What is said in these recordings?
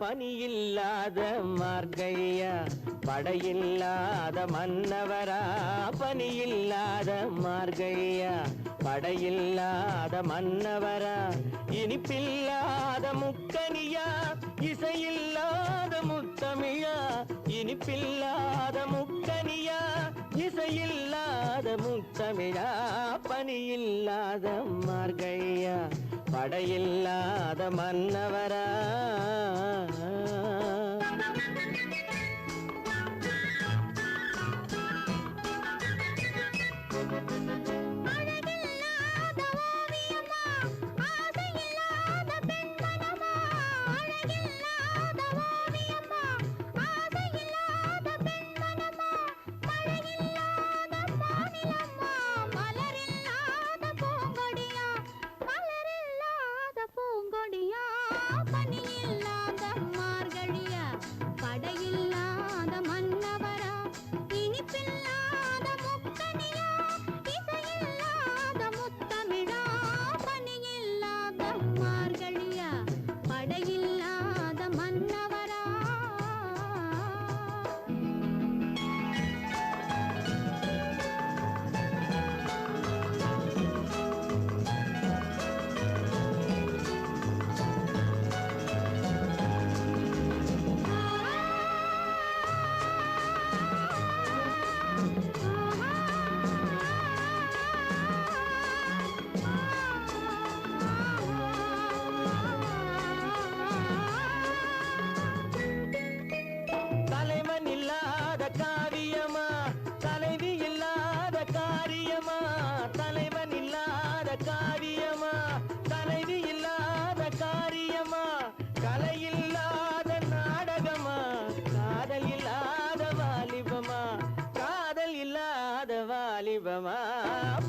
பனியில்லாத மார்கையா படையில்லாத மன்னவரா பனியில்லாத மார்கையா படையில்லாத மன்னவரா இனிப்பில்லாத முக்கனியா இசையில்லாத முத்தமிழா இனிப்பில்லாத முக்கனியா இசையில்லாத முத்தமிழா பனியில்லாத மார்கையா படையில்லாத மன்னவரா.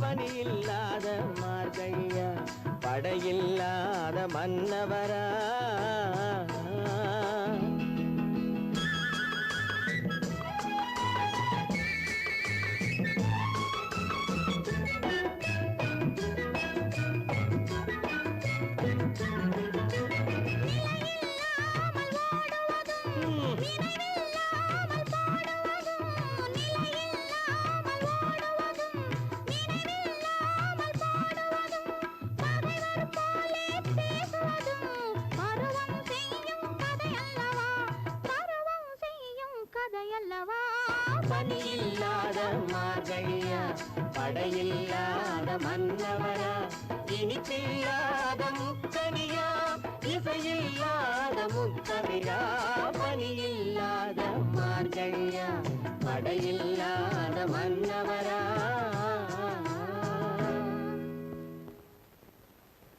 பணி இல்லாத மார்கையா படையில்லாத மன்னவரா? ஓடுவதும் பணியில்லாத மார்கழியா படையில்லாத மன்னவரா இனிப்பில்லாத முக்கனியா இசையில்லாத முத்தமிழா பணியில்லாத மார்கழியா படையில்லாத மன்னவரா